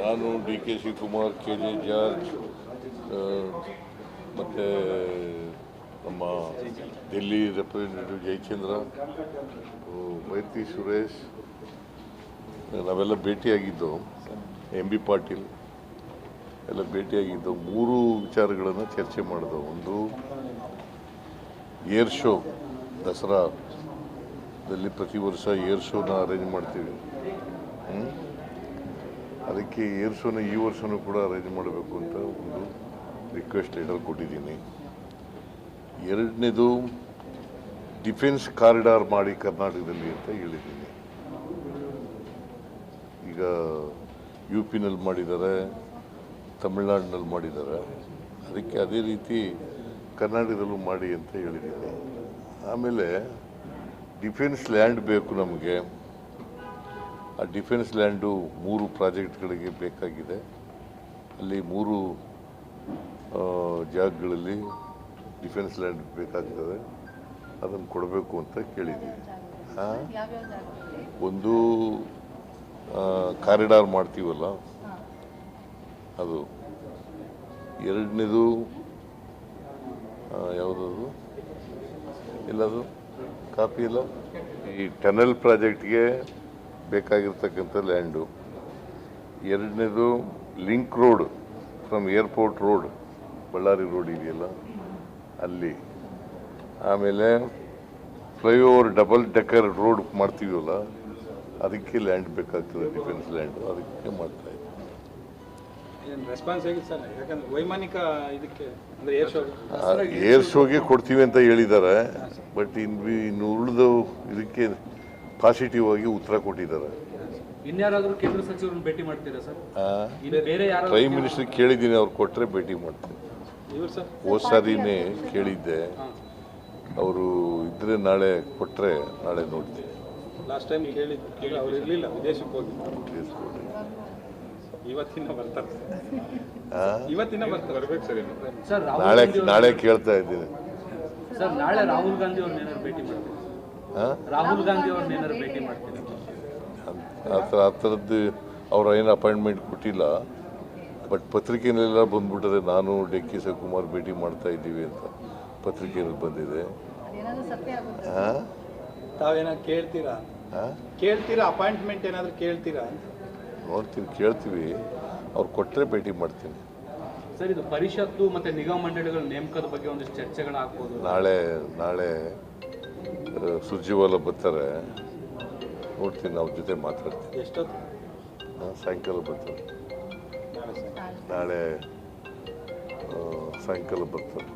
ನಾನು D K Shivakumar, K J George ಮತ್ತು ನಮ್ಮ ಡೆಲ್ಲಿ ರೆಪ್ರೆಸೆಂಟೇಟಿವ್ ಜಯಚಂದ್ರ ಮೈತ್ರಿ ಸುರೇಶ್, ನಾವೆಲ್ಲ ಭೇಟಿಯಾಗಿದ್ದು ಎಂ ಬಿ ಪಾಟೀಲ್ ಎಲ್ಲ ಭೇಟಿಯಾಗಿದ್ದು, ಮೂರು ವಿಚಾರಗಳನ್ನು ಚರ್ಚೆ ಮಾಡಿದೆವು. ಒಂದು ಏರ್ ಶೋ ದಸರಾದಲ್ಲಿ ಪ್ರತಿ ವರ್ಷ ಏರ್ ಶೋನ ಅರೇಂಜ್ ಮಾಡ್ತೀವಿ. ಅದಕ್ಕೆ ಏರ್ ಶೋನ ಈ ವರ್ಷನೂ ಕೂಡ ಅರೇಂಜ್ ಮಾಡಬೇಕು ಅಂತ ಒಂದು ರಿಕ್ವೆಸ್ಟ್ ಲೆಟರ್ ಕೊಟ್ಟಿದ್ದೀನಿ. ಎರಡನೇದು ಡಿಫೆನ್ಸ್ ಕಾರಿಡಾರ್ ಮಾಡಿ ಕರ್ನಾಟಕದಲ್ಲಿ ಅಂತ ಹೇಳಿದ್ದೀನಿ. ಈಗ ಯು ಪಿನಲ್ಲಿ ಮಾಡಿದ್ದಾರೆ ತಮಿಳ್ನಾಡಿನಲ್ಲಿ ಮಾಡಿದ್ದಾರೆ. ಅದಕ್ಕೆ ಅದೇ ರೀತಿ ಕರ್ನಾಟಕದಲ್ಲೂ ಮಾಡಿ ಅಂತ ಹೇಳಿದ್ದೀನಿ. ಆಮೇಲೆ ಡಿಫೆನ್ಸ್ ಲ್ಯಾಂಡ್ ಬೇಕು ನಮಗೆ. ಆ ಡಿಫೆನ್ಸ್ ಲ್ಯಾಂಡು ಮೂರು ಪ್ರಾಜೆಕ್ಟ್ಗಳಿಗೆ ಬೇಕಾಗಿದೆ. ಅಲ್ಲಿ ಮೂರು ಜಾಗಗಳಲ್ಲಿ ಡಿಫೆನ್ಸ್ ಲ್ಯಾಂಡ್ ಬೇಕಾಗ್ತದೆ. ಅದನ್ನು ಕೊಡಬೇಕು ಅಂತ ಕೇಳಿದ್ದೀವಿ. ಒಂದು ಕಾರಿಡಾರ್ ಮಾಡ್ತೀವಲ್ಲ? ಅದು. ಎರಡನೇದು ಯಾವುದದು? ಎಲ್ಲದು? ಕಾಪಿ ಇಲ್ಲ. ಈ ಟನಲ್ ಪ್ರಾಜೆಕ್ಟ್ಗೆ ಬೇಕಾಗಿರ್ತಕ್ಕಂಥ ಲ್ಯಾಂಡು. ಎರಡನೇದು link road, from airport road, Ballari road ಇದೆಯಲ್ಲ, ಅಲ್ಲಿ. ಆಮೇಲೆ ಫ್ಲೈಓವರ್ ಡಬಲ್ ಡೆಕ್ಕರ್ ರೋಡ್ ಮಾಡ್ತೀವಲ್ಲ, ಅದಕ್ಕೆ ಲ್ಯಾಂಡ್ ಬೇಕಾಗ್ತದೆ, ಡಿಫೆನ್ಸ್ ಲ್ಯಾಂಡು. ಅದಕ್ಕೆ ಮಾಡ್ತಾ ರೆಸ್ಪಾನ್ಸ್ ಹೇಗಿದೆ ಸರ್ ಯಾಕಂದ್ರೆ ವೈಮಾನಿಕ ಇದಕ್ಕೆ ಅಂದ್ರೆ ಏರ್ ಶೋ ಏರ್ ಶೋಗೆ ಕೊಡ್ತೀವಿ ಅಂತ ಹೇಳಿದ್ದಾರೆ. ಬಟ್ ಇನ್ನು ಇನ್ನು ಉಳಿದು ಇದಕ್ಕೆ ಪಾಸಿಟಿವ್ ಆಗಿ ಉತ್ತರ ಕೊಟ್ಟಿದ್ದಾರೆ. ಇನ್ಯಾರಾದ್ರೂ ಕೇಂದ್ರ ಸಚಿವರನ್ನು ಭೇಟಿ ಮಾಡ್ತೀರಾ ಸರ್ ಇನ್ನು ಬೇರೆ ಯಾರು ಪ್ರೈಮ್ ಮಿನಿಸ್ಟರ್ ಕೇಳಿದ್ದೀನಿ ಅವ್ರು ಕೊಟ್ಟರೆ ಭೇಟಿ ಮಾಡ್ತೀನಿ. ಹೋದ ಸಾರಿನೇ ಕೇಳಿದ್ದೆ. ಅವರು ಇದ್ರೆ ನಾಳೆ ಕೊಟ್ಟರೆ ನಾಳೆ ನೋಡ್ತೀನಿ. ಲಾಸ್ಟ್ ಟೈಮ್ ಕೇಳಿದ್ದು ಕೇಳಿ ಅವ್ರು ಇರಲಿಲ್ಲ ವಿದೇಶಕ್ಕೆ ಹೋಗಿ. ನಾಳೆ ನಾಳೆ ಕೇಳ್ತಾ ಇದ್ದೀನಿ. ಸರ್ ನಾಳೆ ರಾಹುಲ್ ಗಾಂಧಿ ಅವ್ರನ್ನ ಭೇಟಿ ಮಾಡ್ತೀರಾ? ಹಾಂ ರಾಹುಲ್ ಗಾಂಧಿ ಅವ್ರನ್ನ ಭೇಟಿ ಆ ಥರ ಆ ಥರದ್ದು ಅವ್ರು ಏನು ಅಪಾಯಿಂಟ್ಮೆಂಟ್ ಕೊಟ್ಟಿಲ್ಲ. ಬಟ್ ಪತ್ರಿಕೆಯಲ್ಲೆಲ್ಲ ಬಂದ್ಬಿಟ್ಟದೆ ನಾನು ಡಿ ಕೆ ಶಿವಕುಮಾರ್ ಭೇಟಿ ಮಾಡ್ತಾ ಇದ್ದೀವಿ ಅಂತ ಪತ್ರಿಕೆಯಲ್ಲಿ ಬಂದಿದೆ. ತಾವೇನಾದ್ರು ಕೇಳ್ತೀರಾ? ಹಾಂ ಕೇಳ್ತೀರಾ? ಅಪಾಯಿಂಟ್ಮೆಂಟ್ ಏನಾದ್ರು ಕೇಳ್ತೀರಾ? ನೋಡ್ತೀನಿ ಕೇಳ್ತೀವಿ. ಅವ್ರು ಕೊಟ್ಟರೆ ಭೇಟಿ ಮಾಡ್ತೀನಿ. ಸರ್ ಇದು ಪರಿಷತ್ತು ಮತ್ತು ನಿಗಮ ಮಂಡಳಿಗಳ ನೇಮಕದ ಬಗ್ಗೆ ಒಂದಿಷ್ಟು ಚರ್ಚೆಗಳಾಗ್ಬೋದು ನಾಳೆ ನಾಳೆ ಸುರ್ಜಿವಾಲ ಸುರ್ಜೇವಾಲ ಬರ್ತಾರೆ. ನೋಡ್ತೀನಿ ಅವ್ರ ಜೊತೆ ಮಾತಾಡ್ತೀನಿ. ಎಷ್ಟೊತ್ತು? ಹಾಂ ಸಾಯಂಕಾಲ ಬರ್ತಾರೆ. ನಾಳೆ ಆ, ಸಾಯಂಕಾಲ ಬರ್ತಾರೆ.